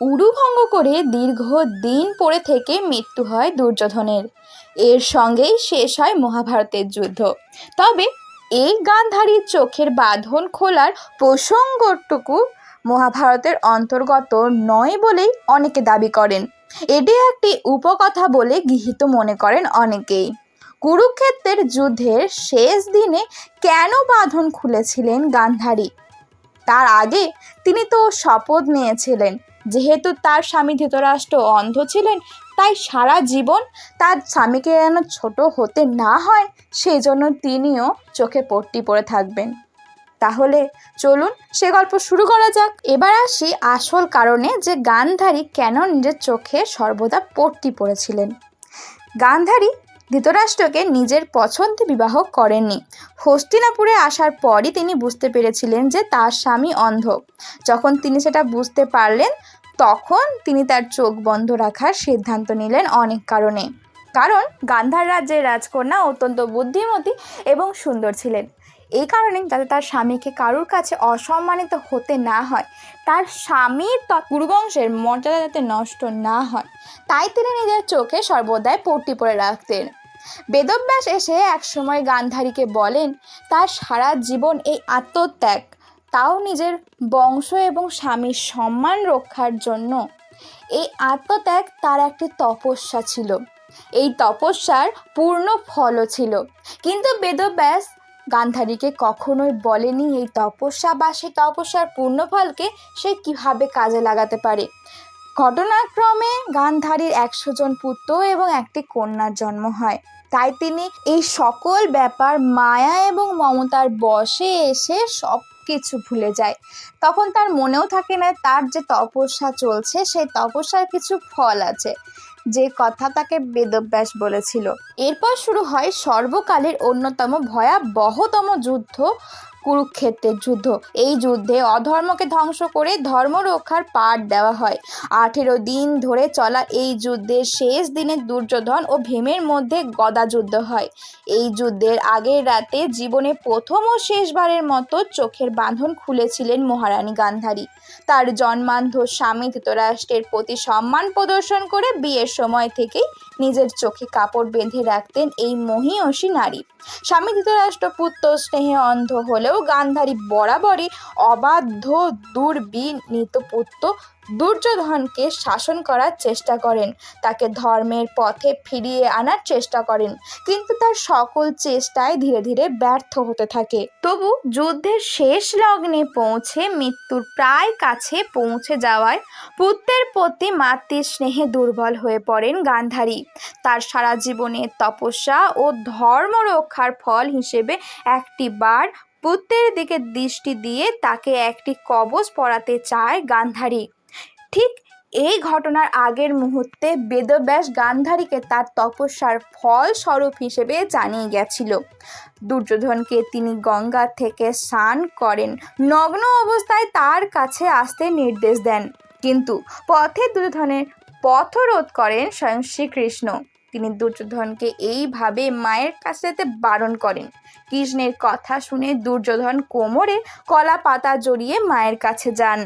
উড়ু ভঙ্গ করে দীর্ঘ দিন পড়ে থেকে মৃত্যু হয় দুর্যোধনের। এর সঙ্গেই শেষ হয় মহাভারতের যুদ্ধ। তবে এই গান্ধারীর চোখের বাঁধন খোলার প্রসঙ্গটুকু মহাভারতের অন্তর্গত নয় বলেই অনেকে দাবি করেন। এটি একটি উপকথা বলে গৃহীত মনে করেন অনেকেই। কুরুক্ষেত্রের যুদ্ধের শেষ দিনে কেন বাঁধন খুলেছিলেন গান্ধারী? তার আগে তিনি তো শপথ নিয়েছিলেন। যেহেতু তার স্বামী ধৃতরাষ্ট্র অন্ধ ছিলেন, তাই সারা জীবন তার স্বামীকে যেন ছোট হতে না হয়, সেই জন্য তিনিও চোখে পট্টি পরে থাকবেন। তাহলে চলুন সে গল্প শুরু করা যাক। এবার আসি আসল কারণে যে গান্ধারী কেন নিজের চোখে সর্বদা পট্টি পড়েছিলেন গান্ধারী ধৃতরাষ্ট্রকে নিজের পছন্দে বিবাহ করেননি। হস্তিনাপুরে আসার পরই তিনি বুঝতে পেরেছিলেন যে তার স্বামী অন্ধ। যখন তিনি সেটা বুঝতে পারলেন, তখন তিনি তার চোখ বন্ধ রাখার সিদ্ধান্ত নিলেন অনেক কারণে। কারণ গান্ধার রাজ্যের রাজকন্যা অত্যন্ত বুদ্ধিমতী এবং সুন্দর ছিলেন। এই কারণে যাতে তার স্বামীকে কারুর কাছে অসম্মানিত হতে না হয়, তার স্বামীর কুরুবংশের মর্যাদা যাতে নষ্ট না হয়, তাই তিনি নিজের চোখে সর্বদাই পট্টি পরে রাখতেন। বেদব্যাস এসে একসময় গান্ধারীকে বলেন, তার সারা জীবন এই আত্মত্যাগ। তাও নিজের বংশ এবং স্বামীর সম্মান রক্ষার জন্য। এই আত্মত্যাগ তার একটি তপস্যা ছিল। এই তপস্যার পূর্ণ ফলও ছিল। কিন্তু বেদব্যাস গান্ধারীকে কখনোই বলেনি এই তপস্যা বা সেই তপস্যার পূর্ণফলকে সে কীভাবে কাজে লাগাতে পারে। ঘটনাক্রমে গান্ধারীর একশো জন পুত্র এবং একটি কন্যার জন্ম হয়। তাই তিনি এই সকল ব্যাপার মায়া এবং মমতার বশে এসে সব কিছু ভুলে যায়। তখন তার মনেও থাকে না তার যে তপস্যা চলছে, সেই তপস্যার কিছু ফল আছে। যে কথা তাকে বেদব্যাস বলেছিল। এরপর শুরু হয় সর্বকালের অন্যতম ভয়াবহতম যুদ্ধ কুরুক্ষেত্রের যুদ্ধ। এই যুদ্ধে অধর্মকে ধ্বংস করে ধর্ম রক্ষার পাঠ দেওয়া হয়। আঠেরো দিন ধরে চলা এই যুদ্ধের শেষ দিনে দুর্যোধন ও ভীমের মধ্যে গদা যুদ্ধ হয়। এই যুদ্ধের আগের রাতে জীবনে প্রথম ও শেষবারের মতো চোখের বাঁধন খুলেছিলেন মহারানী গান্ধারী। তার জন্মান্ধ স্বামী ধৃতরাষ্ট্রের প্রতি সম্মান প্রদর্শন করে বিয়ের সময় থেকেই নিজের চোখে কাপড় বেঁধে রাখতেন এই মহিয়সী নারী। স্বামী ধৃতরাষ্ট্র পুত্র স্নেহে অন্ধ হলেও গান্ধারী বরাবরই অবাধ্য, দুর্বিনীত পুত্র দুর্যোধনকে শাসন করার চেষ্টা করেন। তাকে ধর্মের পথে ফিরিয়ে আনার চেষ্টা করেন, কিন্তু তার সকল চেষ্টায় ধীরে ধীরে ব্যর্থ হতে থাকে। তবু যুদ্ধের শেষ লগ্নে পৌঁছে, মৃত্যুর প্রায় কাছে পৌঁছে যাওয়ায় পুত্রের প্রতি মাতৃ স্নেহে দুর্বল হয়ে পড়েন গান্ধারী। তার সারা জীবনের তপস্যা ও ধর্ম রক্ষার ফল হিসেবে একটি বার পুত্রের দিকে দৃষ্টি দিয়ে তাকে একটি কবচ পরাতে চায় গান্ধারী। ঠিক এই ঘটনার আগের মুহূর্তে বেদব্যাস গান্ধারীকে তার তপস্যার ফল স্বরূপ হিসেবে জানিয়ে গেছিল। দুর্যোধনকে তিনি গঙ্গা থেকে স্নান করেন। নগ্ন অবস্থায় তার কাছে আসতে নির্দেশ দেন। কিন্তু পথে দুর্যোধনের পথরোধ করেন স্বয়ং শ্রীকৃষ্ণ। তিনি দুর্যোধনকে এইভাবে মায়ের কাছে যেতে বারণ করেন। কৃষ্ণের কথা শুনে দুর্যোধন কোমরে কলা পাতা জড়িয়ে মায়ের কাছে যান।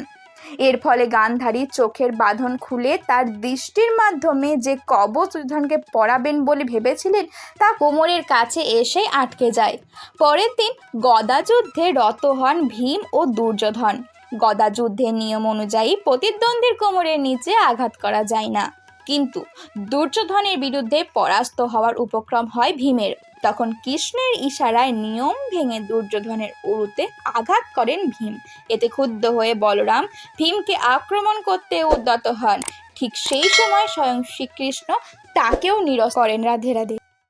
এর ফলে গান্ধারী চোখের বাঁধন খুলে তার দৃষ্টির মাধ্যমে যে কবচ দুর্যোধনকে পড়াবেন বলে ভেবেছিলেন, তা কোমরের কাছে এসে আটকে যায়। পরের দিন গদা যুদ্ধে রত হন ভীম ও দুর্যোধন। গদা যুদ্ধের নিয়ম অনুযায়ী প্রতিদ্বন্দ্বীর কোমরের নিচে আঘাত করা যায় না। কিন্তু দুর্যোধনের বিরুদ্ধে পরাস্ত হওয়ার উপক্রম হয় ভীমের। তখন কৃষ্ণের ইশারায় নিয়ম ভেঙে দুর্যোধনের উরুতে আঘাত করেন ভীম। এতে ক্ষুব্ধ হয়ে বলরাম ভীমকে আক্রমণ করতে উদ্যত হন। ঠিক সেই সময় স্বয়ং শ্রীকৃষ্ণ তাকেও নিরস করেন রাধে রাধে।